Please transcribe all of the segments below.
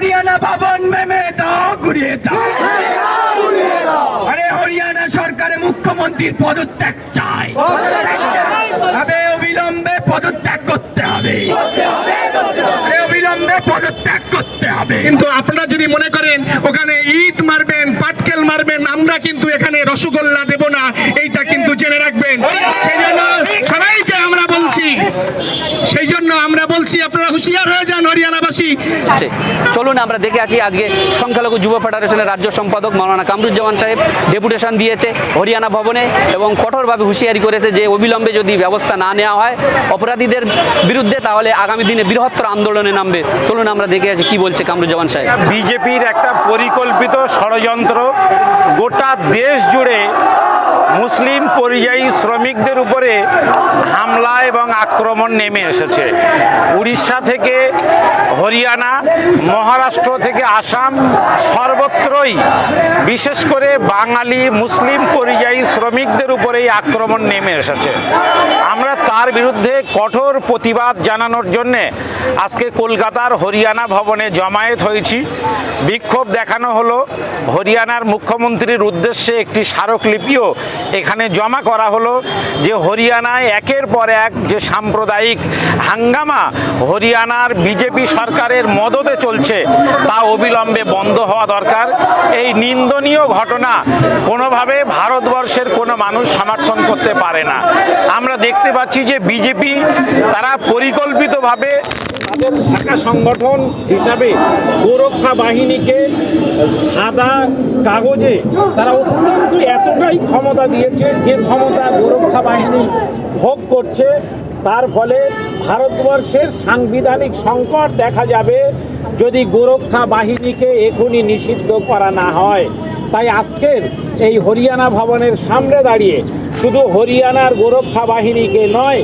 হরিয়ানা ভবন মেমে দাও, ঘুরিয়ে দাও। আরে হরিয়ানা সরকারে মুখ্যমন্ত্রীর পদত্যাগ চাই। তবে অবিলম্বে পদত্যাগ করতে হবে। অবিলম্বে পদত্যাগ করতে হবে। কিন্তু আপনারা যদি মনে করেন, ওখানে ঈদ মারবেন, পাটকেল মারবেন, আমরা কিন্তু এখানে রসগোল্লা দেব না, এইটা কিন্তু জেনে রাখবেন। সেই জন্য সবাইকে আমরা বলছি, সেই জন্য আমরা বলছি, আপনারা হুঁশিয়ার হয়ে হরিয়ানাবাসী চলুন আমরা দেখে আছি আজকে সংখ্যালঘু যুব ফেডারেশনের রাজ্য সম্পাদক মাওলানা কামরুজ্জামান সাহেব ডেপুটেশন দিয়েছে হরিয়ানা ভবনে এবং কঠোরভাবে হুঁশিয়ারি করেছে যে অবিলম্বে যদি ব্যবস্থা না নেওয়া হয় অপরাধীদের বিরুদ্ধে তাহলে আগামী দিনে বৃহত্তর আন্দোলনে নামবে। চলুন আমরা দেখে আছি কি বলছে কামরুজ্জামান সাহেব। বিজেপির একটা পরিকল্পিত ষড়যন্ত্র গোটা দেশ জুড়ে মুসলিম পরিযায়ী শ্রমিকদের উপরে হামলা এবং আক্রমণ নেমে এসেছে। উড়িষ্যা থেকে হরিয়ানা, মহারাষ্ট্র থেকে আসাম সর্বত্রই বিশেষ করে বাঙালি মুসলিম পরিযায়ী শ্রমিকদের উপরেই আক্রমণ নেমে এসেছে। আমরা তার বিরুদ্ধে কঠোর প্রতিবাদ জানানোর জন্যে আজকে কলকাতার হরিয়ানা ভবনে জমায়েত হয়েছি। বিক্ষোভ দেখানো হলো। হরিয়ানার মুখ্যমন্ত্রীর উদ্দেশ্যে একটি স্মারকলিপিও এখানে জমা করা হলো যে হরিয়ানায় একের পর এক যে সাম্প্রদায়িক হাঙ্গামা হরিয়ানার বিজেপি সরকারের মদতে চলছে, তা অবিলম্বে বন্ধ হওয়া দরকার। এই নিন্দনীয় ঘটনা কোনোভাবে ভারতবর্ষের কোনো মানুষ সমর্থন করতে পারে না। আমরা দেখতে পাচ্ছি যে বিজেপি তারা পরিকল্পিতভাবে তাদের শাখা সংগঠন হিসাবে গোরক্ষা বাহিনীকে সাদা কাগজে তারা অত্যন্ত এতটাই ক্ষমতা দিয়েছে, যে ক্ষমতা গোরক্ষা বাহিনী ভোগ করছে। তার ফলে ভারতবর্ষের সাংবিধানিক সংকট দেখা যাবে। যদি গোরক্ষা বাহিনীকে এখনই নিষিদ্ধ করা না হয়, তাই আজকের এই হরিয়ানা ভবনের সামনে দাঁড়িয়ে শুধু হরিয়ানার গোরক্ষা বাহিনীকে নয়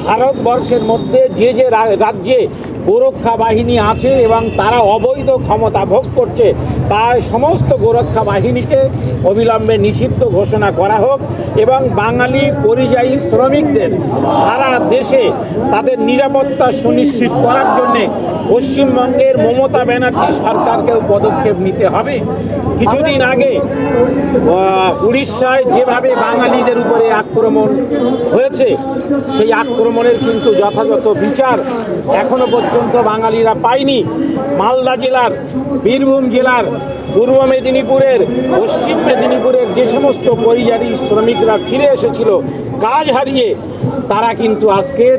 ভারতবর্ষের মধ্যে যে যে রাজ্যে গোরক্ষা বাহিনী আছে এবং তারা অবৈধ ক্ষমতা ভোগ করছে। তাই সমস্ত গোরক্ষা বাহিনীকে অবিলম্বে নিষিদ্ধ ঘোষণা করা হোক এবং বাঙালি পরিযায়ী শ্রমিকদের সারা দেশে তাদের নিরাপত্তা সুনিশ্চিত করার জন্যে পশ্চিমবঙ্গের মমতা ব্যানার্জি সরকারকেও পদক্ষেপ নিতে হবে। কিছুদিন আগে উড়িষ্যায় যেভাবে বাঙালিদের উপরে আক্রমণ হয়েছে, সেই আক্রমণের কিন্তু যথাযথ বিচার এখনও পর্যন্ত বাঙালিরা পায়নি। মালদা জেলার, বীরভূম জেলার, পূর্ব মেদিনীপুরের, পশ্চিম মেদিনীপুরের যে সমস্ত পরিযায়ী শ্রমিকরা ফিরে এসেছিল, কাজ হারিয়ে, তারা কিন্তু আজকের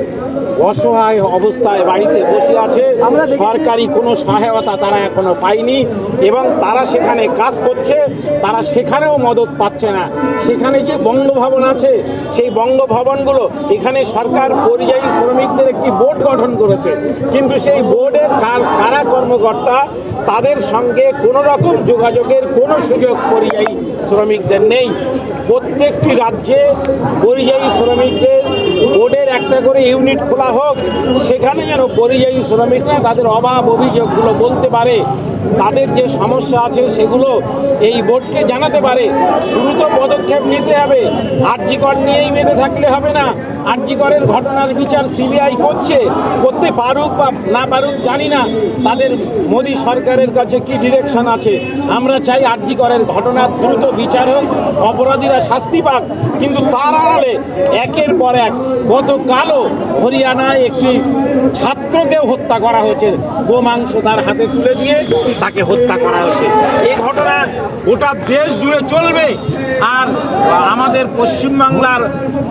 অসহায় অবস্থায় বাড়িতে বসে আছে। সরকারি কোনো সহায়তা তারা এখনও পায়নি এবং তারা সেখানে কাজ করছে তারা সেখানেও মদত পাচ্ছে না। সেখানে যে বঙ্গভবন আছে সেই বঙ্গভবনগুলো এখানে সরকার পরিযায়ী শ্রমিকদের একটি বোর্ড গঠন করেছে। কিন্তু সেই বোর্ডের কার- কারা কর্মকর্তা তাদের সঙ্গে কোনো রকম যোগাযোগের কোনো সুযোগ পরিযায়ী শ্রমিকদের নেই। প্রত্যেকটি রাজ্যে পরিযায়ী শ্রমিকদের বোর্ডের একটা করে ইউনিট খোলা হোক, সেখানে যেন পরিযায়ী শ্রমিকরা তাদের অভাব অভিযোগগুলো বলতে পারে। তাদের যে সমস্যা আছে সেগুলো এই বোর্ডকে জানাতে পারে। দ্রুত পদক্ষেপ নিতে হবে। আর্যিকর নিয়েই বেঁধে থাকলে হবে না। আর্যিকরের ঘটনার বিচার সিবিআই করছে। করতে পারুক বা না পারুক জানি না। তাদের মোদী সরকারের কাছে কি ডিরেকশন আছে? আমরা চাই আর্যিকরের ঘটনার দ্রুত বিচার হোক, অপরাধীরা শাস্তি পাক। কিন্তু তার আড়ালে একের পর এক গতকালও হরিয়ানায় একটি ছাত্রকেও হত্যা করা হয়েছে। গোমাংস তার হাতে তুলে দিয়ে তাকে হত্যা করা হয়েছে। এই ঘটনা গোটা দেশ জুড়ে চলবে আর আমাদের পশ্চিমবাংলার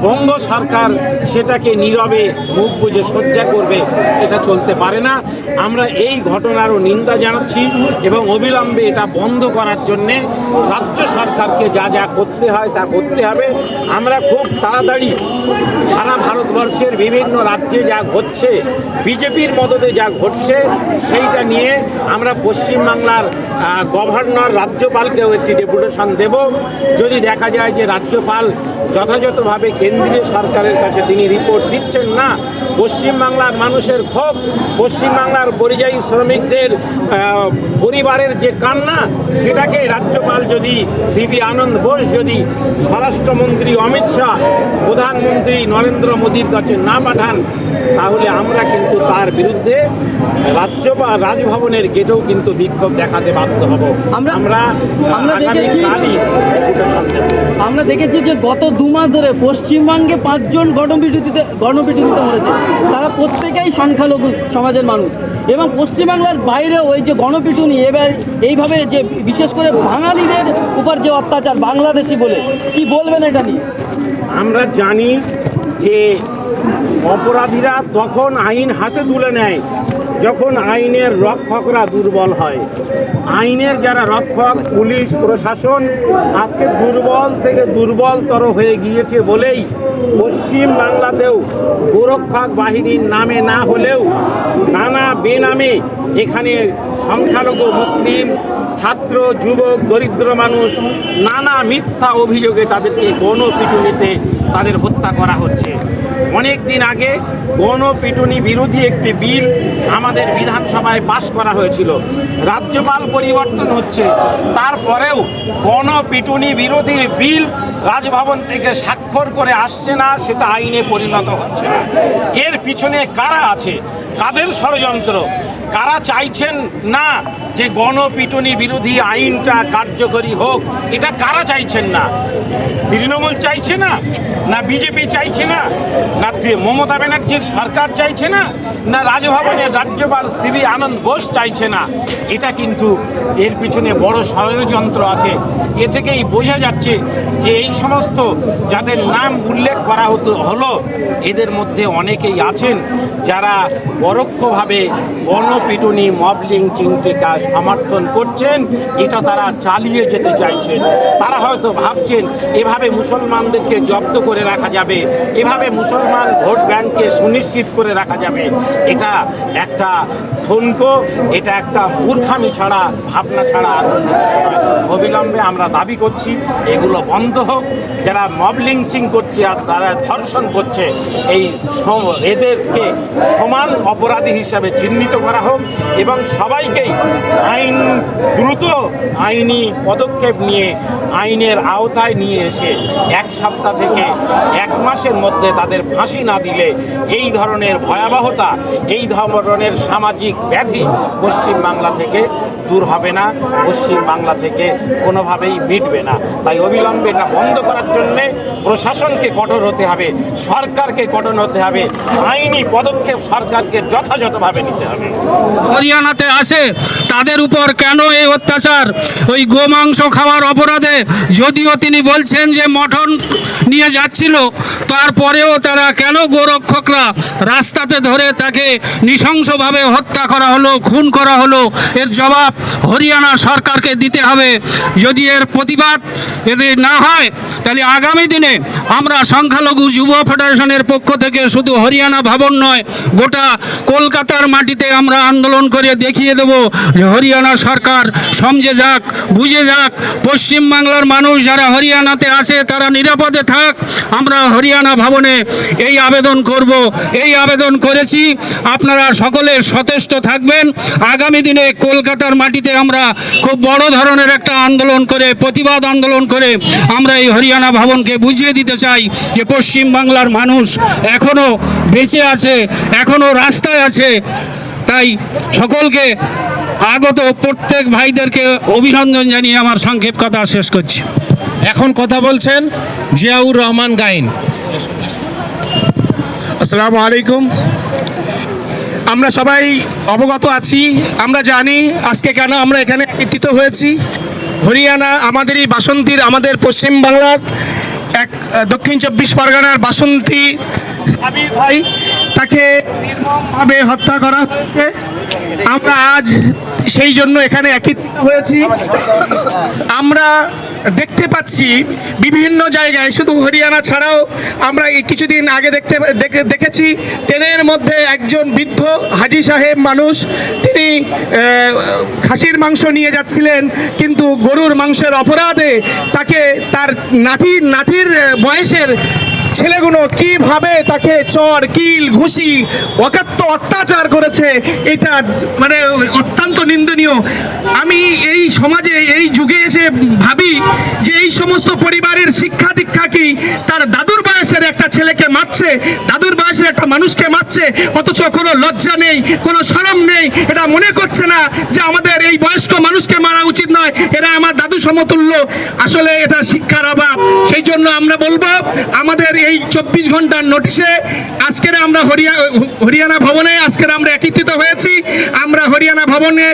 বঙ্গ সরকার সেটাকে নীরবে মুখ বুঝে সজ্জা করবে, এটা চলতে পারে না। আমরা এই ঘটনারও নিন্দা জানাচ্ছি এবং অবিলম্বে এটা বন্ধ করার জন্যে রাজ্য সরকারকে যা যা করতে হয় তা করতে হবে। আমরা খুব তাড়াতাড়ি সারা ভারতবর্ষের বিভিন্ন রাজ্যে যা ঘটছে, বিজেপির মদতে যা ঘটছে, সেইটা নিয়ে আমরা পশ্চিমবাংলার গভর্নর গভর্নর রাজ্যপালকেও একটি ডেপুটেশন দেব। যদি দেখা যায় যে রাজ্যপাল যথাযথভাবে কেন্দ্রীয় সরকারের কাছে তিনি রিপোর্ট দিচ্ছেন না, পশ্চিমবাংলার মানুষের ক্ষোভ, পশ্চিমবাংলার পরিযায়ী শ্রমিকদের পরিবারের যে কান্না, সেটাকে রাজ্যপাল যদি সিবি আনন্দ বোস, যদি স্বরাষ্ট্রমন্ত্রী অমিত শাহ, প্রধানমন্ত্রী নরেন্দ্র মোদীর কাছে না পাঠান তাহলে আমরা কিন্তু তার বিরুদ্ধে রাজ্য বা রাজভবনের গেটেও কিন্তু বিক্ষোভ দেখাতে বাধ্য হব। আমরা- আমরা দেখেছি- আমরা দেখেছি যে গত দু মাস ধরে পশ্চিমবঙ্গে পাঁচজন গণপিটুনিতে গণপিটুনিতে মরেছে। তারা প্রত্যেকেই সংখ্যালঘু সমাজের মানুষ। এবং পশ্চিমবাংলার বাইরে ওই যে গণপিটুনি এবার এইভাবে যে বিশেষ করে বাঙালিদের উপর যে অত্যাচার বাংলাদেশি বলে কি বলবেন এটা নিয়ে? আমরা জানি যে অপরাধীরা তখন আইন হাতে তুলে নেয়, যখন আইনের রক্ষকরা দুর্বল হয়। আইনের যারা রক্ষক, পুলিশ, প্রশাসন আজকে দুর্বল থেকে দুর্বলতর হয়ে গিয়েছে বলেই পশ্চিম বাংলাতেও গোরক্ষক বাহিনীর নামে না হলেও নানা বেনামে এখানে সংখ্যালঘু, মুসলিম, ছাত্র, যুবক, দরিদ্র মানুষ নানা মিথ্যা অভিযোগে তাদেরকে গণপিটুনিতে তাদের হত্যা করা হচ্ছে। অনেক দিন আগে গণপিটুনি বিরোধী একটি বিল আমাদের বিধানসভায় পাশ করা হয়েছিল। রাজ্যপাল পরিবর্তন হচ্ছে। তারপরেও গণপিটুনি বিরোধী বিল রাজভবন থেকে স্বাক্ষর করে আসছে না, সেটা আইনে পরিণত হচ্ছে না। এর পিছনে কারা আছে? কাদের ষড়যন্ত্র? কারা চাইছেন না যে গণপিটুনি বিরোধী আইনটা কার্যকরী হোক, এটা কারা চাইছেন না? তৃণমূল চাইছে না? না বিজেপি চাইছে না? না মমতা ব্যানার্জির সরকার চাইছে না? না রাজভবনের রাজ্যপাল শ্রী আনন্দ বোস চাইছে না? এটা কিন্তু এর পিছনে বড় ষড়যন্ত্র আছে। এ থেকেই বোঝা যাচ্ছে যে এই সমস্ত যাদের নাম উল্লেখ করা হতো, হলো, এদের মধ্যে অনেকেই আছেন যারা পরোক্ষভাবে গণপিটুনি, মবলিং চিন্তিকা সমর্থন করছেন, এটা তারা চালিয়ে যেতে চাইছেন। তারা হয়তো ভাবছেন, এভাবে মুসলমানদেরকে জব্দ করে রাখা যাবে, এভাবে মুসলমান ভোট ব্যাংককে সুনিশ্চিত করে রাখা যাবে। এটা একটা ঠুনকো এটা একটা মূর্খামি ছাড়া, ভাবনা ছাড়া আর অন্য। অবিলম্বে আমরা দাবি করছি, এগুলো বন্ধ হোক। যারা মব লিঞ্চিং করছে আর তারা ধর্ষণ করছে, এই এদেরকে সমান অপরাধী হিসাবে চিহ্নিত করা হোক এবং সবাইকেই আইন দ্রুত আইনি পদক্ষেপ নিয়ে আইনের আওতায় নিয়ে এসে এক সপ্তাহ থেকে এক মাসের মধ্যে তাদের ফাঁসি না দিলে এই ধরনের ভয়াবহতা, এই ধরনের সামাজিক ব্যাধি পশ্চিম বাংলা থেকে দূর হবে না, পশ্চিম বাংলা থেকে কোনোভাবেই মিটবে না। তাই অবিলম্বে এটা বন্ধ করার জন্যে প্রশাসনকে কঠোর হতে হবে, সরকারকে কঠোর হতে হবে, আইনি পদক্ষেপ সরকারকে যথাযথভাবে নিতে হবে। হরিয়ানাতে আসে তাদের উপর কেন এই অত্যাচার? ওই গোমাংস খাওয়ার অপরাধে যদিও তিনি বলছেন যে মঠন নিয়ে যাচ্ছিল, তারপরেও তারা কেন গোরক্ষকরা রাস্তাতে ধরে তাকে নৃশংসভাবে হত্যা করা হলো, খুন করা হলো? এর জবাব হরিয়ানা সরকারকে দিতে হবে। যদি এর প্রতিবাদ যদি না হয়, তাহলে আগামী দিনে আমরা সংখ্যালঘু যুব ফেডারেশনের পক্ষ থেকে শুধু হরিয়ানা ভবন নয়, গোটা কলকাতার মাটিতে আমরা আন্দোলন করে দেখিয়ে দেব হরিয়ানা সরকার সমঝে যাক, বুঝে যাক। পশ্চিমবাংলার মানুষ যারা হরিয়ানাতে আছে, তারা নিরাপদে থাক। আমরা হরিয়ানা ভবনে এই আবেদন করব। এই আবেদন করেছি। আপনারা সকলে সচেষ্ট থাকবেন। আগামী দিনে কলকাতার মাটিতে আমরা খুব বড় ধরনের একটা আন্দোলন করে, প্রতিবাদ আন্দোলন করে আমরা এই হরিয়ানা ভবনকে বুঝিয়ে দিতে চাই যে পশ্চিম বাংলার মানুষ এখনও বেঁচে আছে এখনও রাস্তায় আছে। তাই সকলকে আগত প্রত্যেক ভাইদেরকে অভিনন্দন জানিয়ে আমার সংক্ষেপ কথা শেষ করছি। এখন কথা বলছেন জিয়াউর রহমান গাইন। আসসালামু আলাইকুম। আমরা সবাই অবগত আছি আমরা জানি আজকে কেন আমরা এখানে একত্রিত হয়েছি। হরিয়ানা আমাদেরই বাসন্তীর আমাদের পশ্চিম বাংলার এক দক্ষিণ চব্বিশ পরগনার বাসন্তী সাবির ভাই, তাকে নির্মমভাবে হত্যা করা হয়েছে। আমরা আজ সেই জন্য এখানে একত্রিত হয়েছি। আমরা দেখতে পাচ্ছি বিভিন্ন জায়গায়, শুধু হরিয়ানা ছাড়াও আমরা এই কিছুদিন আগে দেখতে দেখেছি ট্রেনের মধ্যে একজন বৃদ্ধ হাজি সাহেব মানুষ, তিনি খাসির মাংস নিয়ে যাচ্ছিলেন, কিন্তু গরুর মাংসের অপরাধে তাকে তার নাতির নাতির বয়সের ছেলেগুলো কীভাবে তাকে চর, কিল, ঘুষি অকাত্য অত্যাচার করেছে, এটা মানে অত্যন্ত নিন্দনীয়। আমি এই সমাজে, এই যুগে এসে ভাবি যে এই সমস্ত পরিবারের শিক্ষা দীক্ষা কি তার দাদুর বয়সের একটা ছেলেকে মারছে, দাদুর বয়সের একটা মানুষকে মারছে, অথচ কোনো লজ্জা নেই, কোনো শরম নেই। এটা মনে করছে না যে আমাদের এই বয়স্ক মানুষকে মারা উচিত নয়। এরা আমার দাদু সমতুল্য। আসলে এটা শিক্ষার অভাব। সেই জন্য আমরা বলব, আমাদের এই চব্বিশ ঘণ্টার নোটিশে আজকের আমরা হরিয়া, হরিয়ানা ভবনে আজকের আমরা একত্রিত হয়েছি। আমরা হরিয়ানা ভবনে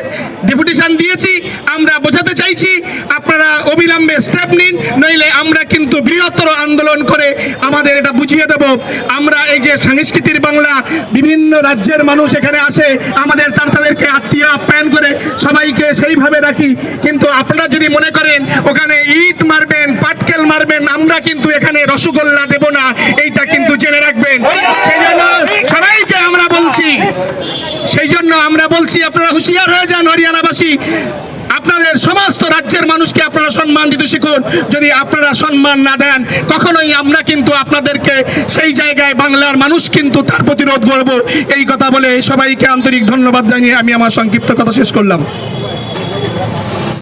ডেপুটেশন দিয়েছি। আমরা বোঝাতে চাইছি, আপনারা অবিলম্বে স্টেপ নিন, নইলে আমরা কিন্তু বৃহত্তর আন্দোলন করে আমাদের এটা বুঝিয়ে দেব। আমরা এই যে সংস্কৃতির বাংলা বিভিন্ন রাজ্যের মানুষ এখানে আসে, আমাদের তার তাদেরকে আত্মীয় আপ্যায়ন করে সবাইকে সেইভাবে রাখি। কিন্তু আপনারা যদি মনে করেন, ওখানে ঈদ মারবেন, পাটকেল মারবেন, আমরা কিন্তু এখানে রসগোল্লা দেব না। এইটা কিন্তু জেনে রাখবেন। সেই জন্য সবাইকে আমরা বলছি, সেই জন্য আমরা বলছি, আপনারা হুঁশিয়ার হয়ে যান, হরিয়ানাবাসী। আপনাদের সমস্ত রাজ্যের মানুষকে আপনারা সম্মান দিতে শিখুন। যদি আপনারা সম্মান না দেন, কখনোই আমরা কিন্তু আপনাদেরকে সেই জায়গায় বাংলার মানুষ কিন্তু তার প্রতিরোধ করব। এই কথা বলে সবাইকে আন্তরিক ধন্যবাদ জানিয়ে আমি আমার সংক্ষিপ্ত কথা শেষ করলাম।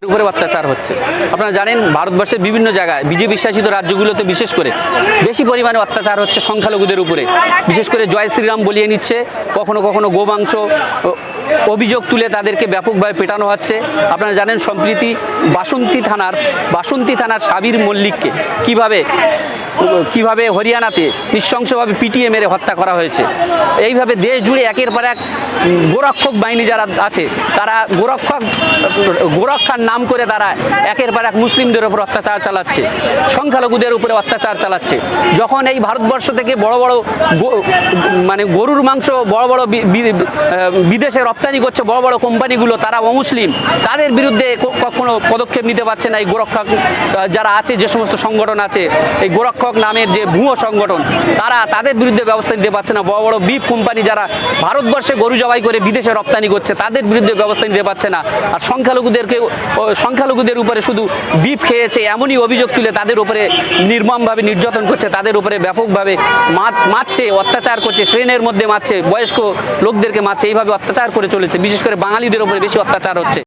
উপরে অত্যাচার হচ্ছে। আপনারা জানেন, ভারতবর্ষের বিভিন্ন জায়গায় বিজেপি শাসিত রাজ্যগুলোতে বিশেষ করে বেশি পরিমাণে অত্যাচার হচ্ছে সংখ্যালঘুদের উপরে। বিশেষ করে জয় শ্রীরাম বলিয়ে নিচ্ছে, কখনো কখনো গোমাংস অভিযোগ তুলে তাদেরকে ব্যাপকভাবে পেটানো হচ্ছে। আপনারা জানেন, সম্প্রীতি বাসন্তী থানার বাসন্তী থানার সাবির মল্লিককে কীভাবে কীভাবে হরিয়ানাতে নৃশংসভাবে পিটিয়ে মেরে হত্যা করা হয়েছে। এইভাবে দেশ জুড়ে একের পর এক গোরক্ষক বাহিনী যারা আছে, তারা গোরক্ষক, গোরক্ষার নাম করে তারা একের পর এক মুসলিমদের উপর অত্যাচার চালাচ্ছে, সংখ্যালঘুদের উপরে অত্যাচার চালাচ্ছে। যখন এই ভারতবর্ষ থেকে বড় বড় মানে গরুর মাংস, বড় বড় বিদেশে রপ্তানি করছে, বড় বড় কোম্পানিগুলো, তারা অমুসলিম। তাদের বিরুদ্ধে কখনো পদক্ষেপ নিতে পারছে না এই গোরক্ষক যারা আছে, যে সমস্ত সংগঠন আছে, এই গোরক্ষক নামের যে ভুয়ো সংগঠন, তারা তাদের বিরুদ্ধে ব্যবস্থা নিতে পারছে না। বড় বড় বিপ কোম্পানি যারা ভারতবর্ষে গরু জবাই করে বিদেশে রপ্তানি করছে, তাদের বিরুদ্ধে ব্যবস্থা নিতে পারছে না। আর সংখ্যালঘুদেরকে সংখ্যালঘুদের উপরে শুধু বিপ খেয়েছে এমনই অভিযোগ তুলে তাদের উপরে নির্মমভাবে নির্যাতন করছে, তাদের উপরে ব্যাপকভাবে মার- মারছে, অত্যাচার করছে, ট্রেনের মধ্যে মারছে, বয়স্ক লোকদেরকে মারছে, এইভাবে অত্যাচার করে চলেছে। বিশেষ করে বাঙালিদের উপরে বেশি অত্যাচার হচ্ছে।